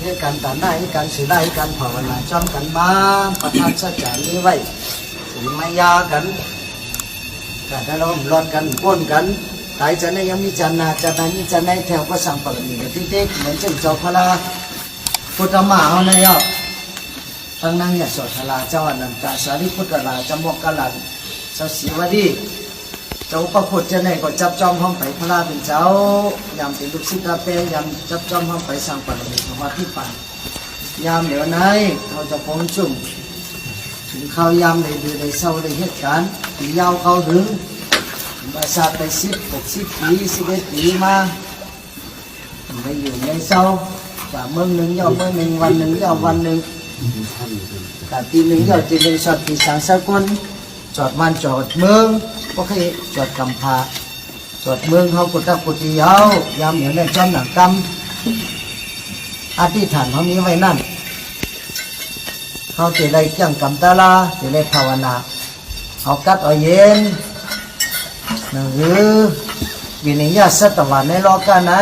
ให้การตานได้ให้การสื่อได้ให้การภาวนาจอมกันมาประทานสัจจานี้ไว้สีมายากันการได้ล้อมรอนกันพ้นกันตายจะในยังมีจันนาจะนั้นมีจันในแถวก็สั่งปรมีที่เด็กเหมือนเจ้าเจ้าพระลาพุทธมาเอาในยอทั้งนั่งเนี่ยสดทลาเจ้าอนันตสารีพุทธราจมกกลันเจ้าศิวดี เจ้าประพุทธเจ้าในก็จับจองห้องไปพระราเป็นเจ้ายามเป็นลูกศิษย์ตาเปยยามจับจองห้องไปสร้างปรมีภาวะที่ปันยามเหลียวไหนเขาจะพงจุ่มถึงข้าวยามในเดือในเศร้าในเหตุการณ์ปียาวเขาถึงมาสาไปสิบหกสิบปีสิบเอ็ดปีมาไปอยู่ในเศร้าจาเมืองหนึ่งย่อเมืองหนึ่งวันหนึ่งย่อวันหนึ่งแต่ปีหนึ่งย่อจีนหนึ่งสอดปีสังสกุล จอดมันจอดเมืองก็เคยจอดกำพาจอดเมืองเขากุตะกุฏิเฮายามเหนือในจอมหนังกำอธิษฐานเขามีไว้นั่นเขาจะได้เกี่ยงกำตาลาจะได้ภาวนาเอากัดเอาเย็นหรือวินิยาสตวาในโลกาไหน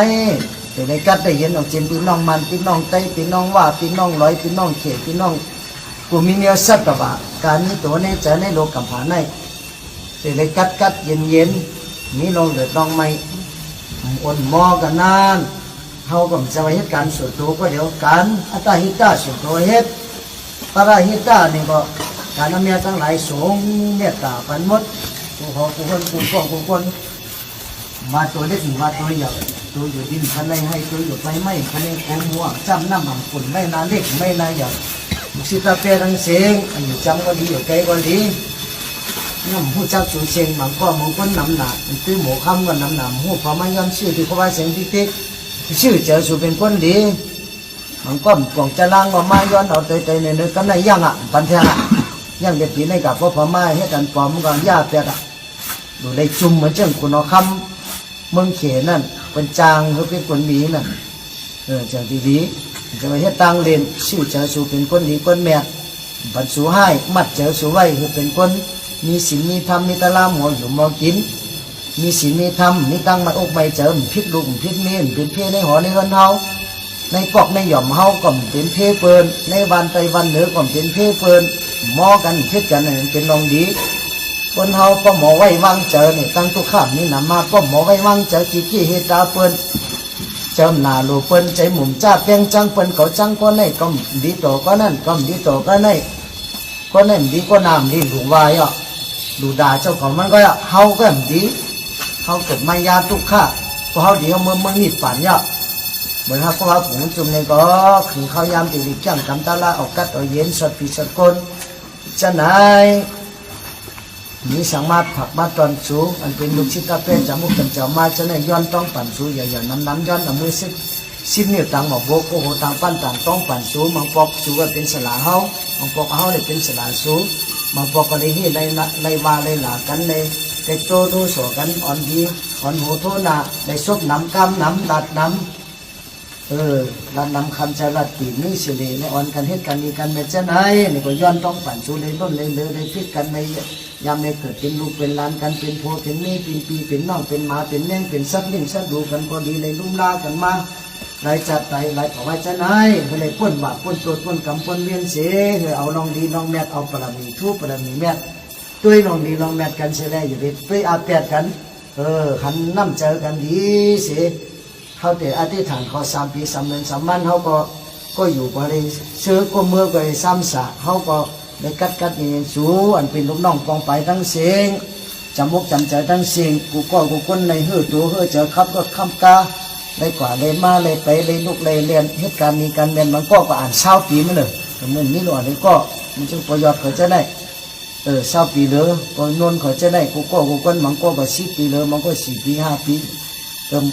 จะได้กัดได้เย็นออกเจนพี่น้องมันพี่น้องไตพี่น้องว่าพี่น้องร้อยพี่น้องเขพี่น้อง กูมีเนื้อสัตว์แบบว่าการนี้ตัวในใจในโลกกัมผาในสิเลยกัดกัดเย็นเย็นมีลงเดือดลองไม่อ่อนมอกันนานเขาก็จะไปเหตุการณ์ส่วนตัวก็เดี๋ยวกันอัตตาหิตาส่วนตัวเหตุปาราหิตานี่ก็การเมียทั้งหลายสงเมตตาปันมดกูขอกูคนกูของกูคนมาตัวเล็กมาตัวใหญ่ตัวอยู่ดินพันในให้ตัวอยู่ไปไม่พันในโคมัวจำน้ำมันฝุ่นไม่นาเล็กไม่นาใหญ่ สิตาเปรังเสียงอันนี้จำก็ดีอยู่ไกลก็ดีน้ำผู้จักสูเสียงมันก็มันก็น้ำหนักมันตื้อหมูคำก็น้ำหนักหูพอมาย้อนชื่อที่เขาว่าเสียงที่ติ๊กชื่อเจอสูเป็นคนดีมันก็กล่องจะล้างก็มาย้อนเอาเตยเตยในเนื้อกันในยังอะปันเทงอะยังเด็ดปีในกับพ่อพม่าให้กันปอมก็ยาเปียกอะดูได้จุ่มเหมือนเจ้าคุณเอาคำเมืองเขนั่นเป็นจางเขาเป็นคนมีนั่นเออจากดีๆ จะไปเฮ็ดตังเรียนชื่อเจอสูเป็นคนดีคนแม่บรรสูให้มัดเจอสูไว้คือเป็นคน มีศีลมีธรรมมีตะลามหัวอยู่มอกิน มีศีลมีธรรมมีตั้งมัดอกใบเจิมพิษลูกพิษเมียนเป็นเพในหอในเงินเฮาในกอกในหย่อมเฮาก็เป็นเพเฟินในวันไตวันเหนือก็เป็นเพเฟินมอกันพิษกันเป็นลองดีคนเฮาก็หมอไว้วางเจอเนี่ยตั้งทุกข้ามนี่นำมาก็หมอไว้วางเจอกี่กี่เฮตาเปิ้น เจ้าหน้าลูกเปิ้นใจหมุมจ้าเพียงจังเปิ้นเขาจังก็ในก็ดีโตก็นั่นก็ดีโตก็ในก็นั่นดีก็น้ำดีหลววายอะดูด่าเจ้าของมันก็อะเฮาก็ดีเฮาเกิดมายาทุกข้าเพราะเฮาเดียวเมื่อเมื่อนี่ฝันอะเหมือนเขาก็ว่าผมจุ่มในก็คือเขายามตีดิจังกำตาลาออกกัดเอาเย็นสดปีสดคนจะไหน มีสังมาผักมาตอนสูงอันเป็นลูกชิตาเป็นจามุกเป็นเจ้ามาจะในย้อนต้องปั่นสูอย่าอย่าน้ำน้ำย้อนน้ำมือสิบสิบนิ้วต่างหมอกโบกโอ้โหต่างปั้นต่างต้องปั่นสูมังปอกสูว่าเป็นสลาเฮามังปอกเฮาเลยเป็นสลาสูมังปอกก็เลยเฮ็ดในในวาในหลากันในเด็กโตดูสอกันอ่อนดีอ่อนหูโทนาในซบน้ำกำน้ำดัดน้ำ เออรันนำคำชาลัดปีนี้สิเลยในอ่อนกันเฮ็ดกันมีกันเป็นเจ้าไหนนี่ก็ย้อนต้องปั่นสูเลยล้นเลยเลยเลยพิดกันในยามในเกิดเป็นลูกเป็นหลานกันเป็นผัวเป็นเมียเป็นปีเป็นน้องเป็นหมาเป็นแมงเป็นสัตว์เลี้ยงสัตว์ดูกันก็ดีเลยลุ่มลากันมาหลายจัดไตหลายขอไว้เจ้าไหนก็เลยพ้นบาปพ้นโทษพ้นกรรมพ้นเวียนเสียเฮ้ยเอาลองดีลองแมทเอาปรมีทุปรมีแมทตุ้ยลองดีลองแมทกันเสียได้อย่าไปไปอาเปียดกัน เออหันน้ำเจอกันดีเสีย เขาแต่อธิษฐานเขาสามปีสามเดือนสามวันเขาก็ก็อยู่ก็เลยซื้อก็เมื่อก็เลยซ้ำสะเขาก็ได้กัดกัดเองสูอันเป็นลูกน้องกองไปทั้งเสียงจำมกจำใจทั้งเสียงกูก็กูคนในเฮือตัวเฮือเจอขับรถข้ามกาเลยกว่าเลยมาเลยไปเลยลุกเลยเรียนเหตุการณ์มีการเรียนมันก็ก็อ่านเช้าปีมาเลยแต่เมื่อนี้หน่อยเลยก็มันจึงประโยชน์เขาจะได้เออเศร้าปีเลยก็นนเขาจะได้กูก็กูคนมันก็ก็สิบปีเลยมันก็สี่ปีห้าปี เติม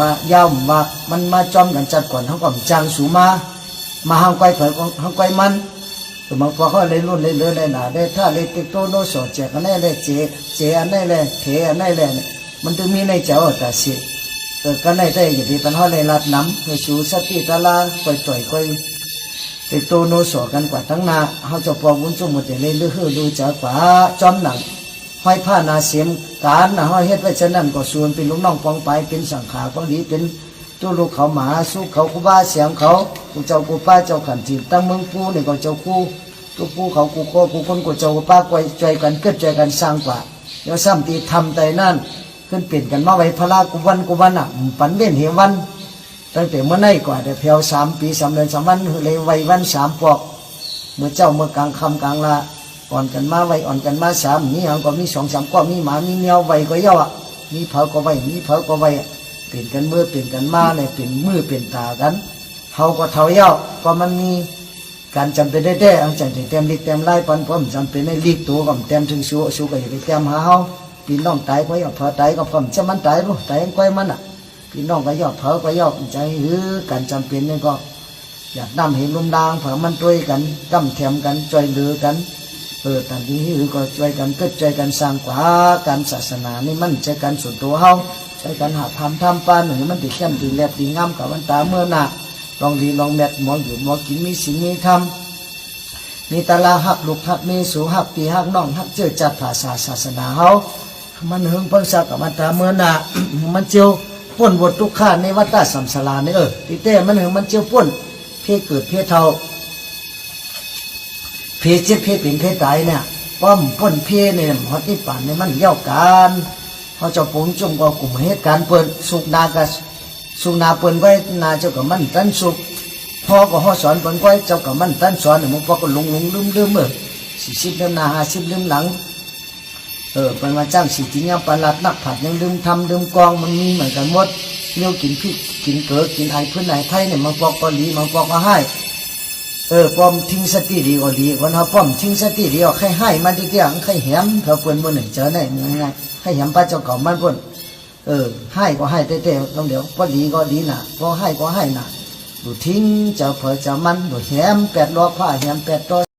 มาย่ามามันมาจอมกันจัดก่อนเขาก็จางสูมา มาห้างไกวเผยห้างไกวมันตัวมันพอเขาเลยรุ่นเลยเลือเลยหนาได้ถ้าเลยติดโตโนสอดแจกันนี้เลยเจเจอันนี้เลยเทอันนี้เลยมันต้องมีในเจ้าแต่สิเออก็ในได้อย่างที่ปัญหาเลยรัดน้ำไปสู่สติตาลาไปต่อยไปติดโตโนสอดกันกว่าทั้งนาเขาจะปอวุ้นจุ่มหมดเลยเลือดดูจากว่าจอมหนัง ห้อยผ้านาเสียมการนะห้อยเฮ็ดไว้ฉะนั้นก็ส่วนเป็นลูกน้องปองไปเป็นสังขาของดีเป็นตัวลูกเขาหมาสู้เขาคุบ้าเสียงเขากูเจ้ากูป้าเจ้าขันจีนตั้งเมืองปูนี่ก็เจ้ากูกูปูเขากูโคกูคนกูเจ้ากูป้าก้อยใจกันเกิดใจกันสร้างกว่าเดี๋ยวซ้ำตีทำใจนั่นขึ้นเปลี่ยนกันมาไว้พระรากูวันกูวันอะปันเว้นเหวันตั้งแต่เมื่อไหร่กว่าแต่เพียวสามปีสามเดือนสามวันเลยไว้วันสามปอกเมื่อเจ้าเมื่อกลางคำกลางละ อ่อนกันมาไว้อ่อนกันมาสามมีหางก็มีสองสามก็มีหมามีแมวไว้ก็เย่าอะมีเผาก็ไว้มีเผาก็ไว้เปลี่ยนกันมือเปลี่ยนกันมาเนี่ยเปลี่ยนมือเปลี่ยนตากันเฮาก็เท่าเย่าก็มันมีการจำเป็นได้แด้อังจังเต็มลิกเต็มไล่ปันผมจำเป็นในลีกตัวกับเต็มถึงสู้สู้ก็อย่าไปเต็มหาเฮาปีน้องตายก็อย่าพอตายก็ผมจะมันตายรู้ตายก้อยมันอะพี่น้องก็ย่อเผาก็ย่อใจหือกันจำเป็นนี่ก็อยากนำเห็นลุมดางเผามันด้วยกันกำแถมกันช่วยเหลือกัน เออแต่นี้หือก็ช่วยกันเกิดช่วยกันสร้างกว่าการศาสนานี่มันใจกันส่วนตัวเฮาช่วยกันหาทำทำปานหนึ่งมันติดเข้มติดแลบติดงามกับวันตาเมื่อหนาลองดีลองแมดหมออยู่หมอกินมีสิ่งมีธรรมมีตาลาหักลูกหักมีสูหักปีหักน้องหักเจือจัดภาษาศาสนาเฮามันหึงเพิ่งสักกับมันตาเมื่อหนามันเจียวป่นบททุกข้าในวัดตาสัมสลานี่เออที่เต้มันหึงมันเจียวป่นเพศเกิดเพศเท่า เพเจ็บเพศเป็นเพศตายเนี่ยป้อมป่นเพศเนี่ยหอดที่ป่านเนี่ยมันเย่ากันเขาจะปงจงก็กลุ่มเหตุการณ์เปิดสุกนากับสุกนาเปิดไว้นาเจ้ากับมันตันสุกพ่อก็ห่อสอนเปิดไว้เจ้ากับมันตันสอนเนี่ยมันพ่อก็หลงหลงลืมลืมเออสี่สิบเดือนนาห้าสิบลืมหลังเออเป็นมาจ้างสิจิงยังประหลัดนักผัดยังลืมทำลืมกองมันมีเหมือนกันหมดเลี้ยวกินพริกกินเกลือกินไอพื้นไหนไทยเนี่ยมันปอกก็ดีมันปอกก็ให้ เออป้อมทิ้งสติดีก็ดีวันเขาป้อมทิ้งสติดีก็ใครให้มันที่เที่ยงใครแหมเขาเปิ้นมือหนึ่งเจอได้ยังไงใครแหมป้าเจ้าเก่ามันเปิ้นเออให้ก็ให้เต้ๆต้องเดี๋ยวก็ดีก็ดีน่ะก็ให้ก็ให้น่ะดูทิ้งเจ้าเผอเจ้ามันดูแหมแปดล้อผ้าแหมแปดตัว